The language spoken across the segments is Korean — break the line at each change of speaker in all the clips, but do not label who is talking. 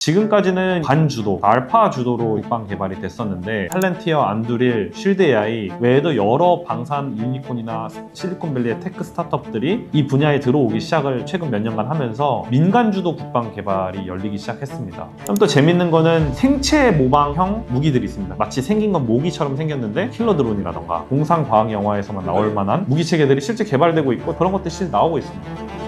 지금까지는 반주도, 알파 주도로 국방 개발이 됐었는데 팔렌티어, 안두릴, 쉴드 AI 외에도 여러 방산 유니콘이나 실리콘밸리의 테크 스타트업들이 이 분야에 들어오기 시작을 최근 몇 년간 하면서 민간 주도 국방 개발이 열리기 시작했습니다. 그럼 또 재밌는 거는 생체 모방형 무기들이 있습니다. 마치 생긴 건 모기처럼 생겼는데 킬러 드론이라던가 공상 과학 영화에서만 나올 만한 무기 체계들이 실제 개발되고 있고 그런 것들이 실제 나오고 있습니다.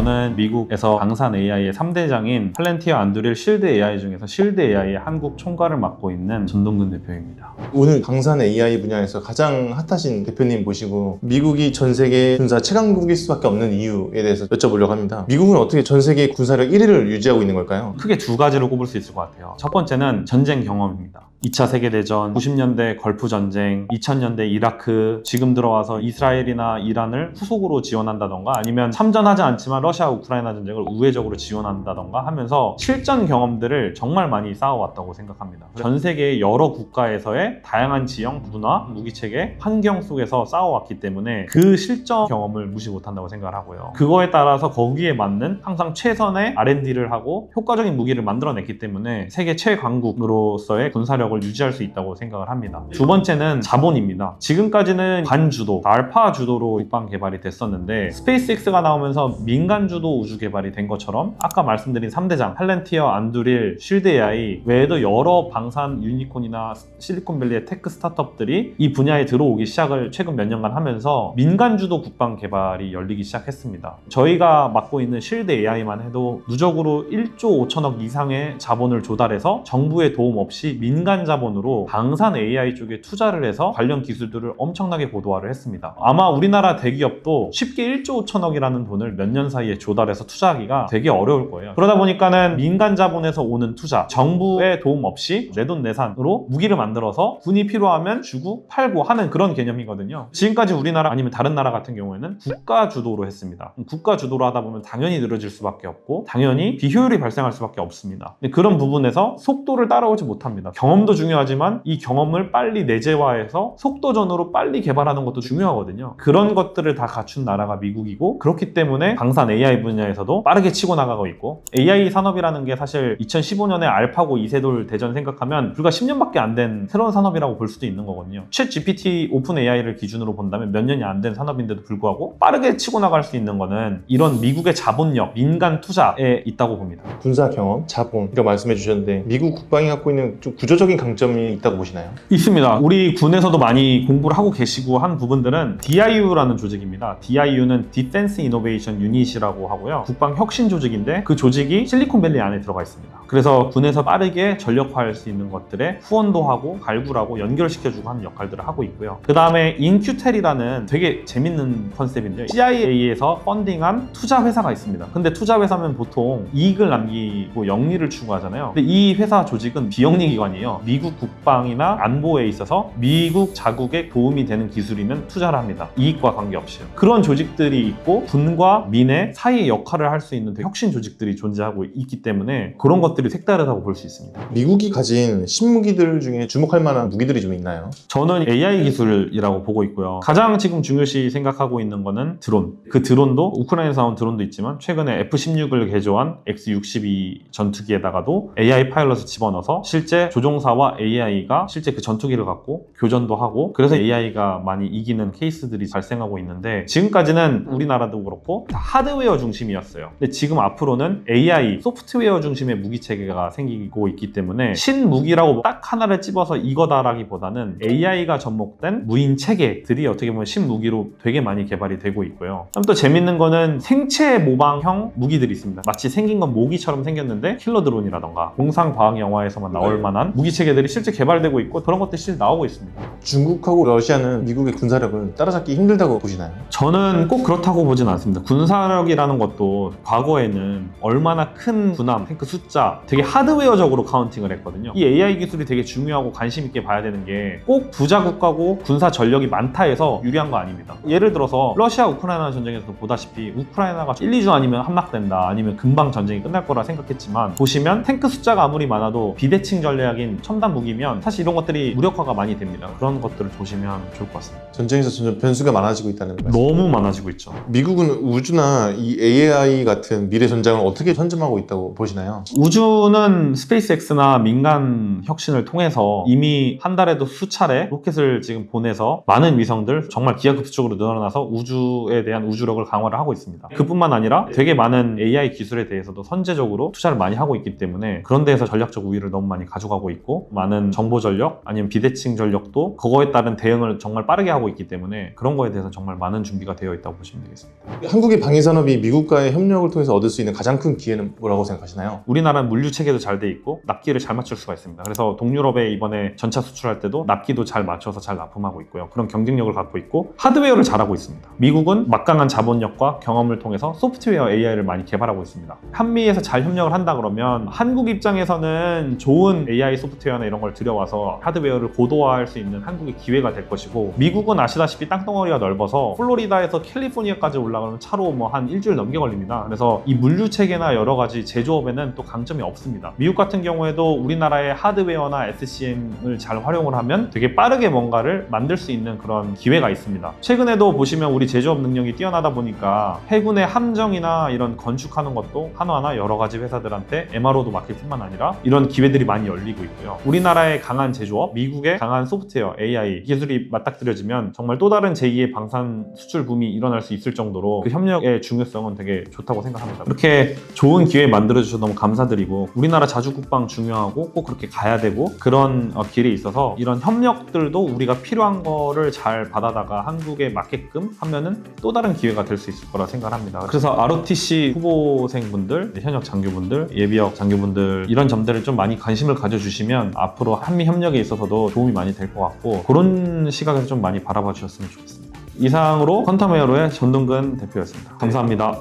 저는 미국에서 방산 AI의 3대장인 팔렌티어 안드릴 실드 AI 중에서 실드 AI의 한국 총괄을 맡고 있는 전동근 대표입니다.
오늘 방산 AI 분야에서 가장 핫하신 대표님 모시고 미국이 전 세계 군사 최강국일 수밖에 없는 이유에 대해서 여쭤보려고 합니다. 미국은 어떻게 전 세계 군사력 1위를 유지하고 있는 걸까요?
크게 두 가지로 꼽을 수 있을 것 같아요. 첫 번째는 전쟁 경험입니다. 2차 세계대전, 90년대 걸프 전쟁, 2000년대 이라크, 지금 들어와서 이스라엘이나 이란을 후속으로 지원한다던가 아니면 참전하지 않지만 러시아 우크라이나 전쟁을 우회적으로 지원한다던가 하면서 실전 경험들을 정말 많이 쌓아왔다고 생각합니다. 전 세계 여러 국가에서의 다양한 지형, 문화, 무기체계, 환경 속에서 쌓아왔기 때문에 그 실전 경험을 무시 못한다고 생각을 하고요. 그거에 따라서 거기에 맞는 항상 최선의 R&D를 하고 효과적인 무기를 만들어냈기 때문에 세계 최강국으로서의 군사력 을 유지할 수 있다고 생각을 합니다. 두 번째는 자본입니다. 지금까지는 반주도, 알파 주도로 국방 개발이 됐었는데 스페이스X가 나오면서 민간 주도 우주 개발이 된 것처럼 아까 말씀드린 3대장 팔렌티어, 안두릴, 쉴드 AI 외에도 여러 방산 유니콘이나 실리콘밸리의 테크 스타트업들이 이 분야에 들어오기 시작을 최근 몇 년간 하면서 민간 주도 국방 개발이 열리기 시작했습니다. 저희가 맡고 있는 쉴드 AI만 해도 누적으로 1조 5천억 이상의 자본을 조달해서 정부의 도움 없이 민간 자본으로 방산 AI 쪽에 투자를 해서 관련 기술들을 엄청나게 고도화를 했습니다. 아마 우리나라 대기업도 쉽게 1조 5천억이라는 돈을 몇 년 사이에 조달해서 투자하기가 되게 어려울 거예요. 그러다 보니까는 민간 자본에서 오는 투자, 정부의 도움 없이 내돈 내산으로 무기를 만들어서 군이 필요하면 주고 팔고 하는 그런 개념이거든요. 지금까지 우리나라 아니면 다른 나라 같은 경우에는 국가 주도로 했습니다. 국가 주도로 하다 보면 당연히 늘어질 수밖에 없고 당연히 비효율이 발생할 수밖에 없습니다. 그런 부분에서 속도를 따라오지 못합니다. 경험도 중요하지만 이 경험을 빨리 내재화해서 속도전으로 빨리 개발하는 것도 중요하거든요. 그런 것들을 다 갖춘 나라가 미국이고 그렇기 때문에 방산 AI 분야에서도 빠르게 치고 나가고 있고 AI 산업이라는 게 사실 2015년에 알파고 이세돌 대전 생각하면 불과 10년밖에 안 된 새로운 산업이라고 볼 수도 있는 거거든요. 챗 GPT 오픈 AI를 기준으로 본다면 몇 년이 안 된 산업인데도 불구하고 빠르게 치고 나갈 수 있는 거는 이런 미국의 자본력, 민간 투자에 있다고 봅니다.
군사 경험, 자본 이라고 말씀해 주셨는데 미국 국방이 갖고 있는 좀 구조적인 강점이 있다고 보시나요?
있습니다. 우리 군에서도 많이 공부를 하고 계시고 한 부분들은 DIU라는 조직입니다. DIU는 Defense Innovation Unit이라고 하고요. 국방 혁신 조직인데 그 조직이 실리콘밸리 안에 들어가 있습니다. 그래서 군에서 빠르게 전력화할 수 있는 것들에 후원도 하고 발굴하고 연결시켜주고 하는 역할들을 하고 있고요. 그 다음에 인큐텔이라는 되게 재밌는 컨셉인데요. CIA에서 펀딩한 투자 회사가 있습니다. 근데 투자 회사면 보통 이익을 남기고 영리를 추구하잖아요. 근데 이 회사 조직은 비영리 기관이에요. 미국 국방이나 안보에 있어서 미국 자국에 도움이 되는 기술이면 투자를 합니다. 이익과 관계없이요. 그런 조직들이 있고 군과 민의 사이 역할을 할 수 있는 혁신 조직들이 존재하고 있기 때문에 그런 것들 이 색다르다고 볼 수 있습니다.
미국이 가진 신무기들 중에 주목할 만한 무기들이 좀 있나요?
저는 AI 기술이라고 보고 있고요. 가장 지금 중요시 생각하고 있는 거는 드론. 그 드론도 우크라이나에서 나온 드론도 있지만 최근에 F-16을 개조한 X-62 전투기에다가도 AI 파일럿을 집어넣어서 실제 조종사와 AI가 실제 그 전투기를 갖고 교전도 하고 그래서 AI가 많이 이기는 케이스들이 발생하고 있는데 지금까지는 우리나라도 그렇고 다 하드웨어 중심이었어요. 근데 지금 앞으로는 AI, 소프트웨어 중심의 무기 체 계가 생기고 있기 때문에 신무기라고 딱 하나를 집어서 이거다라기보다는 AI가 접목된 무인 체계들이 어떻게 보면 신무기로 되게 많이 개발이 되고 있고요. 또 재밌는 거는 생체 모방형 무기들이 있습니다. 마치 생긴 건 모기처럼 생겼는데 킬러 드론이라던가 공상 과학 영화에서만 나올 만한 무기 체계들이 실제 개발되고 있고 그런 것들이 실제 나오고 있습니다.
중국하고 러시아는 미국의 군사력을 따라잡기 힘들다고 보시나요?
저는 꼭 그렇다고 보진 않습니다. 군사력이라는 것도 과거에는 얼마나 큰 군함, 탱크 숫자, 아니라 되게 하드웨어적으로 카운팅을 했거든요. 이 AI 기술이 되게 중요하고 관심 있게 봐야 되는 게 꼭 부자 국가고 군사 전력이 많다 해서 유리한 거 아닙니다. 예를 들어서 러시아 우크라이나 전쟁에서 보다시피 우크라이나가 1, 2주 아니면 함락된다 아니면 금방 전쟁이 끝날 거라 생각했지만 보시면 탱크 숫자가 아무리 많아도 비대칭 전략인 첨단 무기면 사실 이런 것들이 무력화가 많이 됩니다. 그런 것들을 보시면 좋을 것 같습니다.
전쟁에서 점점 변수가 많아지고 있다는 말씀.
너무 많아지고 있죠.
미국은 우주나 이 AI 같은 미래 전장을 어떻게 선점하고 있다고 보시나요?
우주 는 스페이스X나 민간 혁신을 통해서 이미 한 달에도 수차례 로켓을 지금 보내서 많은 위성들 정말 기하급수적으로 늘어나서 우주에 대한 우주력을 강화를 하고 있습니다. 그뿐만 아니라 되게 많은 AI 기술에 대해서도 선제적으로 투자를 많이 하고 있기 때문에 그런 데에서 전략적 우위를 너무 많이 가져가고 있고 많은 정보 전력 아니면 비대칭 전력도 그거에 따른 대응을 정말 빠르게 하고 있기 때문에 그런 거에 대해서 정말 많은 준비가 되어 있다고 보시면 되겠습니다.
한국의 방위 산업이 미국과의 협력을 통해서 얻을 수 있는 가장 큰 기회는 뭐라고 생각하시나요?
우리나라는 물류 체계도 잘 돼 있고 납기를 잘 맞출 수가 있습니다. 그래서 동유럽에 이번에 전차 수출할 때도 납기도 잘 맞춰서 잘 납품하고 있고요. 그런 경쟁력을 갖고 있고 하드웨어를 잘하고 있습니다. 미국은 막강한 자본력과 경험을 통해서 소프트웨어 AI를 많이 개발하고 있습니다. 한미에서 잘 협력을 한다 그러면 한국 입장에서는 좋은 AI 소프트웨어나 이런 걸 들여와서 하드웨어를 고도화할 수 있는 한국의 기회가 될 것이고 미국은 아시다시피 땅덩어리가 넓어서 플로리다에서 캘리포니아까지 올라가면 차로 뭐 한 일주일 넘게 걸립니다. 그래서 이 물류 체계나 여러 가지 제조업에는 또 강점이 없습니다. 미국 같은 경우에도 우리나라의 하드웨어나 SCM을 잘 활용을 하면 되게 빠르게 뭔가를 만들 수 있는 그런 기회가 있습니다. 최근에도 보시면 우리 제조업 능력이 뛰어나다 보니까 해군의 함정이나 이런 건축하는 것도 하나하나 여러 가지 회사들한테 MRO도 맡길 뿐만 아니라 이런 기회들이 많이 열리고 있고요. 우리나라의 강한 제조업, 미국의 강한 소프트웨어, AI 기술이 맞닥뜨려지면 정말 또 다른 제2의 방산 수출 붐이 일어날 수 있을 정도로 그 협력의 중요성은 되게 좋다고 생각합니다. 그렇게 좋은 기회 만들어 주셔서 너무 감사드리고 우리나라 자주 국방 중요하고 꼭 그렇게 가야 되고 그런 어, 길에 있어서 이런 협력들도 우리가 필요한 거를 잘 받아다가 한국에 맞게끔 하면은 또 다른 기회가 될 수 있을 거라 생각합니다. 그래서 ROTC 후보생분들, 현역 장교분들, 예비역 장교분들 이런 점들을 좀 많이 관심을 가져주시면 앞으로 한미 협력에 있어서도 도움이 많이 될 것 같고 그런 시각에서 좀 많이 바라봐 주셨으면 좋겠습니다. 이상으로 퀀텀웨어로의 전동근 대표였습니다. 감사합니다.